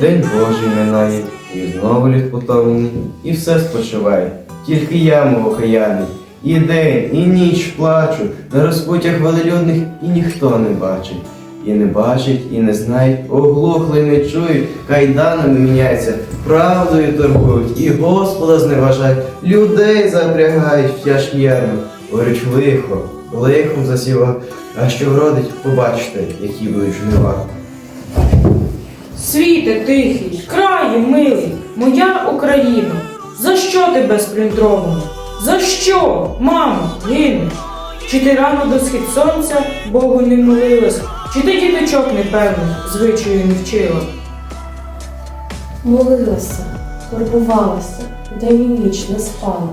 День Божий минає, і знову лід потомлений, і все спочиває. Тільки я, мов окаяний, і день, і ніч плачу, на розпуттях велелюдних і ніхто не бачить. І не бачить, і не знають, оглухли, не чують, кайданами міняються, правдою торгують, і Господа зневажають, людей запрягають в тяжкі ярми. Горить лихо, лихом засіва, а що вродить, побачите, які будуть жнива. Світе тихий, краю милий, моя Україна, за що тебе сплюндровано? За що, мамо, гинеш? Чи ти рано до схід сонця Богу не молилась, чи ти діточок непевних звичаю не вчила? Молилася, турбувалася, день і ніч не спала.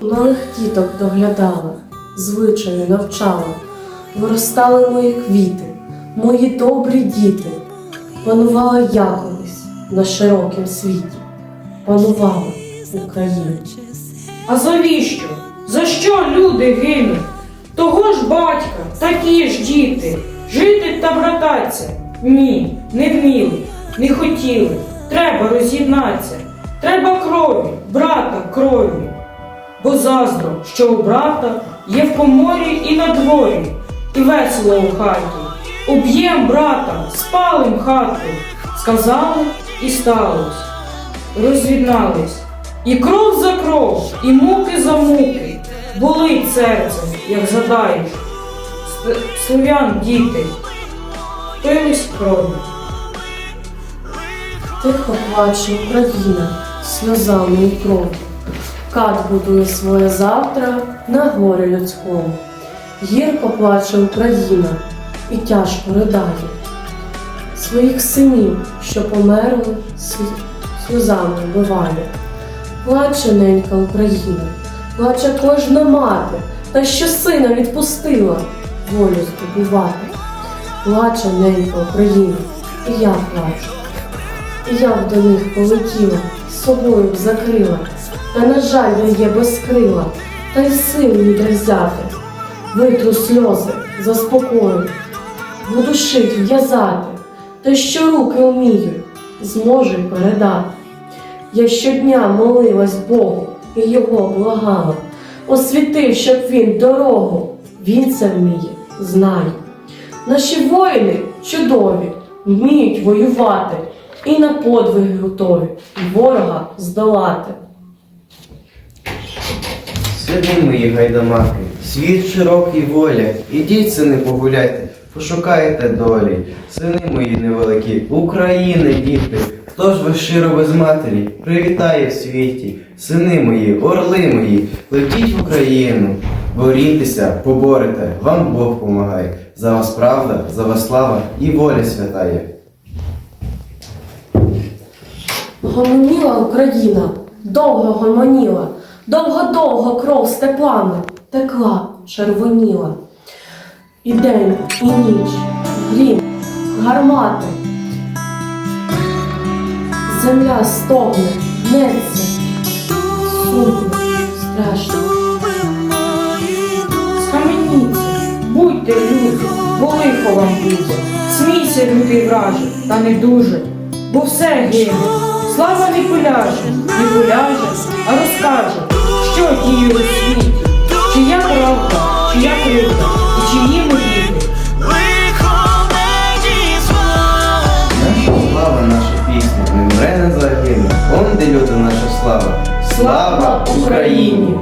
Малих діток доглядала, звичаю навчала. Виростали мої квіти, мої добрі діти. Панувала я на широкім світі. Панувала Україна. А завіщо? За що люди гинуть? Того ж батька, такі ж діти, жити та брататься. Ні, не вміли, не хотіли. Треба роз'єднатися. Треба крові, брата крові. Бо заздро, що у брата є в коморі і на дворі, і весело у хаті. Уб'єм брата, спалим хату. Сказали і сталось. Роз'єднались. І кров за кров, і муки за муки. Болить серце, як задаєш. С- Слов'ян діти, пились кров'ю. Тихо плаче Україна сльозами і кров'ю. Кат будує своє завтра на горі людському. Гірко плаче Україна і тяжко ридає. Своїх синів, що померли, сльозами вбиває. Плаче ненька Україна, плаче кожна мати, та що сина відпустила волю здобувати. Плаче ненька Україна, і я плачу. І я б до них полетіла, з собою б закрила, та, на жаль, я є без крила, та й сил ніде взяти. Витру сльози, заспокою, буду шить, в'язати, та що руки вмію, зможу й передати. Я щодня молилась Богу і його благала, освітив, щоб він дорогу, він це вміє, знає. Наші воїни чудові, вміють воювати і на подвиги готові ворога здолати. Сиди мої гайдамаки, світ широкий воля, ідіть, сини, погуляйте, пошукайте долі, сини мої невеликі, України, діти, хто ж вас щиро без матері, привітає в світі, сини мої, орли мої, летіть в Україну, борітеся, поборете, вам Бог помагає, за вас правда, за вас слава і воля святає. Гомоніла Україна, довго гомоніла, довго-довго кров стеклами текла, червоніла. І день, і ніч, грім, гармати. Земля стогне, гнеться, сумно, страшно. Схаменіться, будьте люди, бо лихо вам буде. Смійся, лютий враже, та не дуже, бо все гине. Слава не поляже, не поляже, а розкаже, що діє у світі, чия правда, чия кривда, Слава Україні!